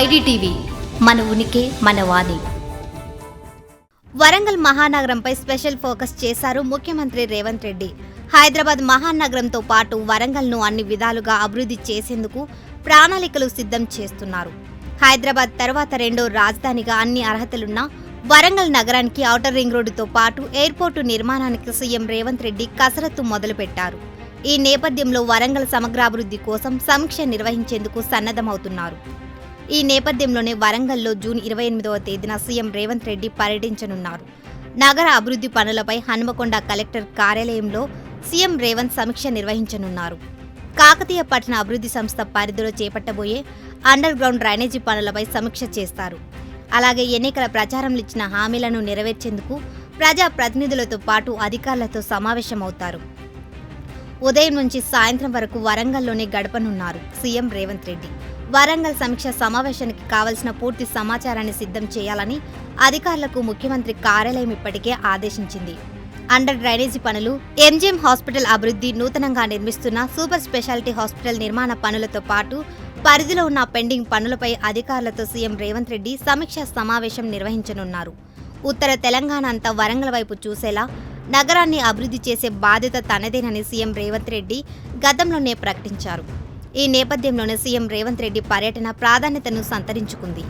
IDTV మన ఉనికి మన వాణి. వరంగల్ మహానగరంపై స్పెషల్ ఫోకస్ చేశారు ముఖ్యమంత్రి రేవంత్ రెడ్డి. హైదరాబాద్ మహానగరంతో పాటు వరంగల్ను అన్ని విధాలుగా అభివృద్ధి చేసేందుకు ప్రణాళికలు సిద్ధం చేస్తున్నారు. హైదరాబాద్ తర్వాత రెండో రాజధానిగా అన్ని అర్హతలున్న వరంగల్ నగరానికి ఔటర్ రింగ్ రోడ్డుతో పాటు ఎయిర్పోర్టు నిర్మాణానికి సీఎం రేవంత్ రెడ్డి కసరత్తు మొదలుపెట్టారు. ఈ నేపథ్యంలో వరంగల్ సమగ్రాభివృద్ధి కోసం సమీక్ష నిర్వహించేందుకు సన్నద్ధమవుతున్నారు. ఈ నేపథ్యంలోనే వరంగల్లో జూన్ ఇరవై ఎనిమిదవ తేదీన సీఎం రేవంత్ రెడ్డి పర్యటించనున్నారు. నగర అభివృద్ధి పనులపై హనుమకొండ కలెక్టర్ కార్యాలయంలో సీఎం రేవంత్ సమీక్ష నిర్వహించనున్నారు. కాకతీయ పట్టణ అభివృద్ధి సంస్థ పరిధిలో చేపట్టబోయే అండర్ గ్రౌండ్ డ్రైనేజీ పనులపై సమీక్ష చేస్తారు. అలాగే ఎన్నికల ప్రచారంలో ఇచ్చిన హామీలను నెరవేర్చేందుకు ప్రజా ప్రతినిధులతో పాటు అధికారులతో సమావేశమవుతారు. ఉదయం నుంచి సాయంత్రం వరకు వరంగల్లోనే గడపనున్నారు సీఎం రేవంత్ రెడ్డి. వరంగల్ సమీక్ష సమావేశానికి కావలసిన పూర్తి సమాచారాన్ని సిద్ధం చేయాలని అధికారులకు ముఖ్యమంత్రి కార్యాలయం ఇప్పటికే ఆదేశించింది. అండర్ డ్రైనేజీ పనులు ఎంజిఎం హాస్పిటల్ అభివృద్ధి నూతనంగా నిర్మిస్తున్న సూపర్ స్పెషాలిటీ హాస్పిటల్ నిర్మాణ పనులతో పాటు పరిధిలో ఉన్న పెండింగ్ పనులపై అధికారులతో సీఎం రేవంత్ రెడ్డి సమీక్షా సమావేశం నిర్వహించనున్నారు. ఉత్తర తెలంగాణ అంతా వరంగల్ వైపు చూసేలా నగరాన్ని అభివృద్ధి చేసే బాధ్యత తనదేనని సీఎం రేవంత్ రెడ్డి గతంలోనే ప్రకటించారు. ఈ నేపథ్యంలోనే సీఎం రేవంత్ రెడ్డి పర్యటన ప్రాధాన్యతను సంతరించుకుంది.